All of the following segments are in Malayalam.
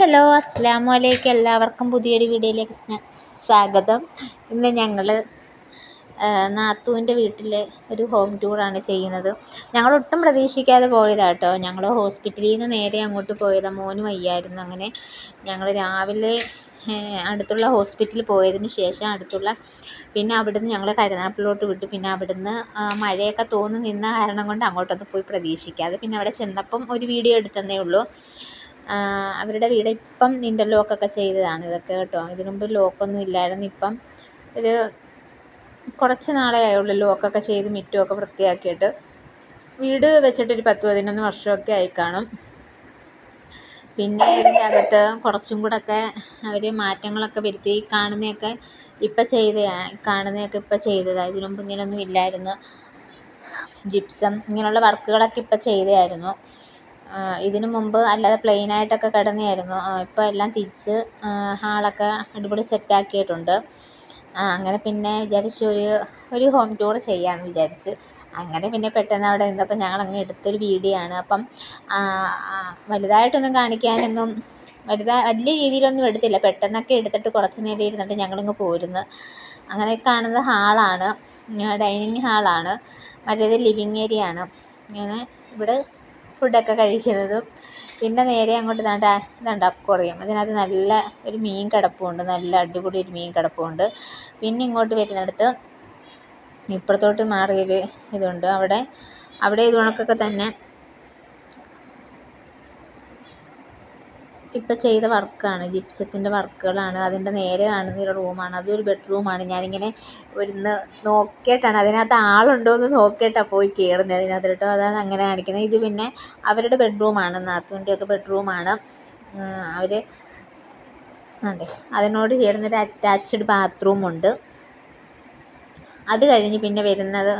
ഹലോ അസ്സാമു അലൈക്കും എല്ലാവർക്കും പുതിയൊരു വീഡിയോയിലേക്ക് സ്വാഗതം. ഇന്ന് ഞങ്ങൾ നാത്തൂന്റെ വീട്ടിൽ ഒരു ഹോം ടൂറാണ് ചെയ്യുന്നത്. ഞങ്ങൾ ഒട്ടും പ്രതീക്ഷിക്കാതെ പോയതാട്ടോ. ഞങ്ങൾ ഹോസ്പിറ്റലിൽ നിന്ന് നേരെ അങ്ങോട്ട് പോയതാണ് മോന് വയ്യായിരുന്നു അങ്ങനെ. ഞങ്ങൾ രാവിലെ അടുത്തുള്ള ഹോസ്പിറ്റലിൽ പോയതിന് ശേഷം അടുത്തുള്ള പിന്നെ അവിടുന്ന് ഞങ്ങൾ കരുനാപ്പിലോട്ട് വിട്ടു. പിന്നെ അവിടുന്ന് മഴയൊക്കെ തോന്നി നിന്ന കാരണം കൊണ്ട് അങ്ങോട്ടൊന്നും പോയി പ്രതീക്ഷിക്കാതെ. പിന്നെ അവിടെ ചെന്നപ്പം ഒരു വീഡിയോ എടുത്തതേ ഉള്ളൂ. അവരുടെ വീട് ഇപ്പം ഇന്റർലോക്കൊക്കെ ചെയ്തതാണ്. ഇതൊക്കെ കേട്ടോ. ഇതിന് മുമ്പ് ലോക്കൊന്നും ഇല്ലായിരുന്നു. ഇപ്പം ഒരു കുറച്ച് നാളേ ആയുള്ളൂ ലോക്കൊക്കെ ചെയ്ത് മുറ്റമൊക്കെ വൃത്തിയാക്കിയിട്ട്. വീട് വെച്ചിട്ടൊരു പത്ത് പതിനൊന്ന് വർഷമൊക്കെ ആയി കാണും. പിന്നെ ഇതിന്റെ അകത്ത് കുറച്ചും കൂടെ ഒക്കെ അവർ മാറ്റങ്ങളൊക്കെ വരുത്തി. കാണുന്നതൊക്കെ ഇപ്പം ചെയ്ത കാണുന്നതൊക്കെ ഇപ്പം ചെയ്തതാണ് ഇതിനു മുമ്പ് ഇങ്ങനെയൊന്നും ഇല്ലായിരുന്നു. ജിപ്സം ഇങ്ങനെയുള്ള വർക്കുകളൊക്കെ ഇപ്പം ചെയ്തതായിരുന്നു ഇതിനു മുമ്പ് അല്ലാതെ പ്ലെയിൻ ആയിട്ടൊക്കെ കിടന്നതായിരുന്നു ഇപ്പോൾ എല്ലാം തിരിച്ച് ഹാളൊക്കെ അടിപൊളി സെറ്റാക്കിയിട്ടുണ്ട് അങ്ങനെ പിന്നെ വിചാരിച്ചു ഒരു ഒരു ഹോം ടൂർ ചെയ്യാമെന്ന് വിചാരിച്ച്. അങ്ങനെ പിന്നെ പെട്ടെന്ന് അവിടെ നിന്നപ്പോൾ ഞങ്ങൾ അങ്ങ് എടുത്തൊരു വീഡിയോ ആണ്. അപ്പം വലുതായിട്ടൊന്നും കാണിക്കാനൊന്നും വലുതാ വലിയ രീതിയിലൊന്നും എടുത്തില്ല. പെട്ടെന്നൊക്കെ എടുത്തിട്ട് കുറച്ച് നേരം ഇരുന്നിട്ട് ഞങ്ങളിങ്ങ് പോരുന്നു. അങ്ങനെ കാണുന്നത് ഹാളാണ് ഡൈനിങ് ഹാളാണ്. മറ്റേത് ലിവിങ് ഏരിയ ആണ്. ഇങ്ങനെ ഇവിടെ ഫുഡൊക്കെ കഴിക്കുന്നതും. പിന്നെ നേരെ അങ്ങോട്ട് ഇതാണ്ട് ഇതുണ്ട് അക്വറിയം അതിനകത്ത് നല്ല ഒരു മീൻ കിടപ്പുണ്ട്. നല്ല അടിപൊളി ഒരു മീൻ കിടപ്പുണ്ട്. പിന്നെ ഇങ്ങോട്ട് വരുന്നിടത്ത് ഇപ്പുറത്തോട്ട് മാറിയൊരു ഇതുണ്ട്. അവിടെ അവിടെ ഇത് കണക്കൊക്കെ തന്നെ ഇപ്പം ചെയ്ത വർക്കാണ്. ജിപ്സത്തിന്റെ വർക്കുകളാണ്. അതിന്റെ നേരെ കാണുന്ന ഒരു റൂമാണ്. അതൊരു ബെഡ്റൂമാണ്. ഞാനിങ്ങനെ ഒരുന്ന് നോക്കിയിട്ടാണ്. അതിനകത്ത് ആളുണ്ടോ എന്ന് നോക്കിയിട്ടാണ് പോയി കയറുന്നത് അതിനകത്ത് കേട്ടോ. അതാണ് അങ്ങനെ കാണിക്കുന്നത്. ഇത് പിന്നെ അവരുടെ ബെഡ്റൂമാണ്. നാത്തൂന്റെ ഒക്കെ ബെഡ്റൂമാണ് അവർ അതെ. അതിനോട് ചേർന്നൊരു അറ്റാച്ച്ഡ് ബാത്റൂമുണ്ട്. അത് കഴിഞ്ഞ് പിന്നെ വരുന്നത്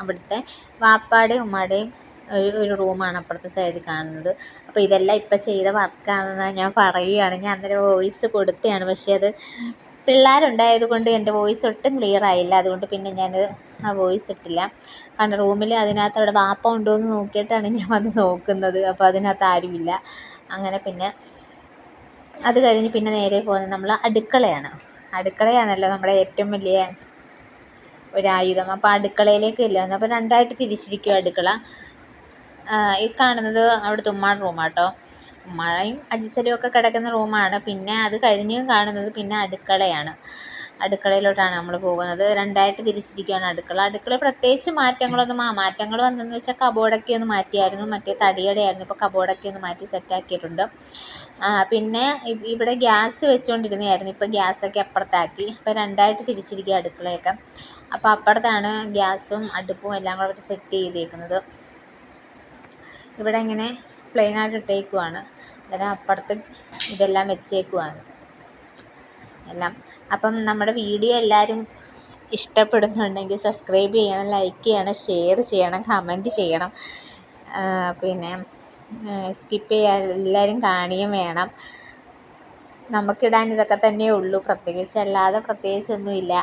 അവിടുത്തെ വാപ്പാടെയും ഉമ്മാടെയും ഒരു ഒരു റൂമാണ് അപ്പുറത്തെ സൈഡിൽ കാണുന്നത്. അപ്പോൾ ഇതെല്ലാം ഇപ്പം ചെയ്ത വർക്കാണെന്ന് ഞാൻ പറയുകയാണ് ഞാൻ അന്നേരം വോയിസ് കൊടുത്തതാണ് പക്ഷേ അത് പിള്ളേരുണ്ടായത് കൊണ്ട് എന്റെ വോയിസ് ഒട്ടും ക്ലിയർ ആയില്ല. അതുകൊണ്ട് പിന്നെ ഞാൻ ആ വോയിസ് ഇട്ടില്ല. കാരണം റൂമിൽ അതിനകത്ത് അവിടെ വാപ്പ ഉണ്ടോ എന്ന് നോക്കിയിട്ടാണ് ഞാൻ വന്ന് നോക്കുന്നത്. അപ്പോൾ അതിനകത്ത് ആരുമില്ല. അങ്ങനെ പിന്നെ അത് കഴിഞ്ഞ് പിന്നെ നേരെ പോകുന്നത് നമ്മൾ അടുക്കളയാണ്. അടുക്കളയാണല്ലോ നമ്മുടെ ഏറ്റവും വലിയ ഒരായുധം. അപ്പോൾ അടുക്കളയിലേക്ക് ഇല്ല അപ്പോൾ രണ്ടായിട്ട് തിരിച്ചിരിക്കും അടുക്കള. ഈ കാണുന്നത് അവിടുത്തെ ഉമ്മാടെ റൂമാട്ടോ. ഉമ്മായും അജിസലും ഒക്കെ കിടക്കുന്ന റൂമാണ്. പിന്നെ അത് കഴിഞ്ഞ് കാണുന്നത് പിന്നെ അടുക്കളയാണ്. അടുക്കളയിലോട്ടാണ് നമ്മൾ പോകുന്നത്. രണ്ടായിട്ട് തിരിച്ചിരിക്കുകയാണ് അടുക്കള. അടുക്കള പ്രത്യേകിച്ച് മാറ്റങ്ങളൊന്നും ആ മാറ്റങ്ങൾ വന്നതെന്ന് വെച്ചാൽ കബോർഡൊക്കെ ഒന്ന് മാറ്റിയായിരുന്നു. മറ്റേ തടിയുടെ ആയിരുന്നു ഇപ്പോൾ കബോർഡൊക്കെ ഒന്ന് മാറ്റി സെറ്റാക്കിയിട്ടുണ്ട് പിന്നെ ഇവിടെ ഗ്യാസ് വെച്ചുകൊണ്ടിരുന്നതായിരുന്നു ഇപ്പോൾ ഗ്യാസൊക്കെ അപ്പുറത്താക്കി. അപ്പോൾ രണ്ടായിട്ട് തിരിച്ചിരിക്കുക അടുക്കളയൊക്കെ. അപ്പോൾ അപ്പുറത്താണ് ഗ്യാസും അടുപ്പും എല്ലാം കൂടെ സെറ്റ് ചെയ്തേക്കുന്നത്. ഇവിടെ ഇങ്ങനെ പ്ലെയിൻ ആയിട്ട് ഇട്ടേക്കുവാണ്. അന്നേരം അപ്പുറത്ത് ഇതെല്ലാം വെച്ചേക്കുവാണ്. എല്ലാം. അപ്പം നമ്മുടെ വീഡിയോ എല്ലാവരും ഇഷ്ടപ്പെടുന്നുണ്ടെങ്കിൽ സബ്സ്ക്രൈബ് ചെയ്യണം ലൈക്ക് ചെയ്യണം ഷെയർ ചെയ്യണം കമന്റ് ചെയ്യണം. പിന്നെ സ്കിപ്പ് ചെയ്യാൻ എല്ലാവരും കാണുകയും വേണം. നമുക്കിടാൻ ഇതൊക്കെ തന്നെയേ ഉള്ളൂ. പ്രത്യേകിച്ച് അല്ലാതെ പ്രത്യേകിച്ചൊന്നുമില്ല.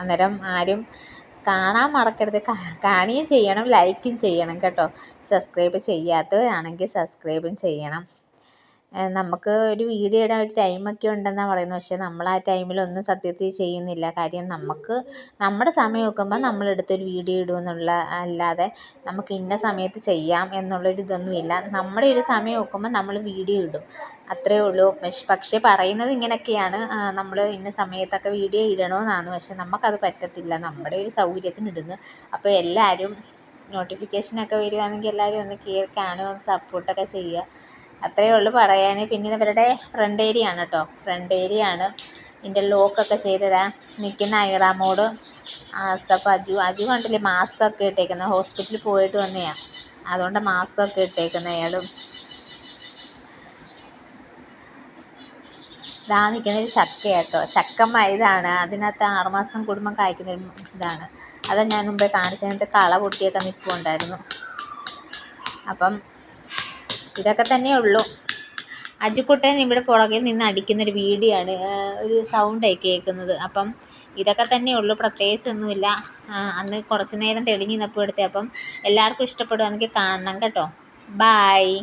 അന്നേരം ആരും കാണാൻ മറക്കരുത്. കാണുകയും ചെയ്യണം ലൈക്കും ചെയ്യണം കേട്ടോ. സബ്സ്ക്രൈബ് ചെയ്യാത്തവരാണെങ്കിൽ സബ്സ്ക്രൈബും ചെയ്യണം. നമുക്ക് ഒരു വീഡിയോ ഇടാൻ ഒരു ടൈമൊക്കെ ഉണ്ടെന്നാണ് പറയുന്നത് പക്ഷേ നമ്മൾ ആ ടൈമിൽ ഒന്നും സത്യത്തിൽ ചെയ്യുന്നില്ല. കാര്യം നമുക്ക് നമ്മുടെ സമയം നോക്കുമ്പോൾ നമ്മളെടുത്തൊരു വീഡിയോ ഇടുമെന്നുള്ള അല്ലാതെ നമുക്ക് ഇന്ന സമയത്ത് ചെയ്യാം എന്നുള്ള എന്നുള്ളൊരു ഇതൊന്നുമില്ല നമ്മുടെ ഒരു സമയം നോക്കുമ്പോൾ നമ്മൾ വീഡിയോ ഇടും. അത്രയേ ഉള്ളൂ. പക്ഷെ പറയുന്നത് ഇങ്ങനെയൊക്കെയാണ് നമ്മൾ ഇന്ന സമയത്തൊക്കെ വീഡിയോ ഇടണമെന്നാണ് പക്ഷെ നമുക്കത് പറ്റത്തില്ല. നമ്മുടെ ഒരു സൗകര്യത്തിന് ഇടുന്നു. അപ്പോൾ എല്ലാവരും നോട്ടിഫിക്കേഷനൊക്കെ വരുവാണെങ്കിൽ എല്ലാവരും ഒന്ന് കയറി കാണുക സപ്പോർട്ടൊക്കെ ചെയ്യുക. അത്രയേ ഉള്ളൂ പറയാൻ പിന്നെ ഇവരുടെ ഫ്രണ്ട് ഏരിയ ആണ് കേട്ടോ ഫ്രണ്ട് ഏരിയ ആണ്. ഇതിന്റെ ലോക്കൊക്കെ ചെയ്തതാ. നിൽക്കുന്ന ഐറാമോട് ആസഫ് അജു അജു കണ്ടില്ലേ മാസ്ക് ഒക്കെ ഇട്ടേക്കുന്നത് ഹോസ്പിറ്റലിൽ പോയിട്ട് വന്നെയാ. അതുകൊണ്ട് മാസ്ക് ഒക്കെ ഇട്ടേക്കുന്നത് അയാളും. ഇതാ നിൽക്കുന്ന ഒരു ചക്ക കേട്ടോ ചക്ക ഇതാണ് അതിനകത്ത് ആറുമാസം കുടുംബം കായ്ക്കുന്ന ഒരു ഇതാണ്. അതാ ഞാൻ മുമ്പേ കാണിച്ചതിനകത്ത് കള പൊട്ടിയൊക്കെ നിൽപ്പുണ്ടായിരുന്നു അപ്പം ഇതൊക്കെ തന്നെ ഉള്ളൂ. അജുക്കുട്ടൻ ഇവിടെ പുറകിൽ നിന്ന് അടിക്കുന്ന ഒരു വീഡിയോ ആണ് ഒരു സൗണ്ടായി കേൾക്കുന്നത്. അപ്പം ഇതൊക്കെ തന്നെ ഉള്ളൂ പ്രത്യേകിച്ചൊന്നുമില്ല. അന്ന് കുറച്ച് നേരം തെളിഞ്ഞ് നിന്നപ്പോൾ എടുത്തേ അപ്പം എല്ലാവർക്കും ഇഷ്ടപ്പെടുവാണെങ്കിൽ കാണണം കേട്ടോ. ബായ്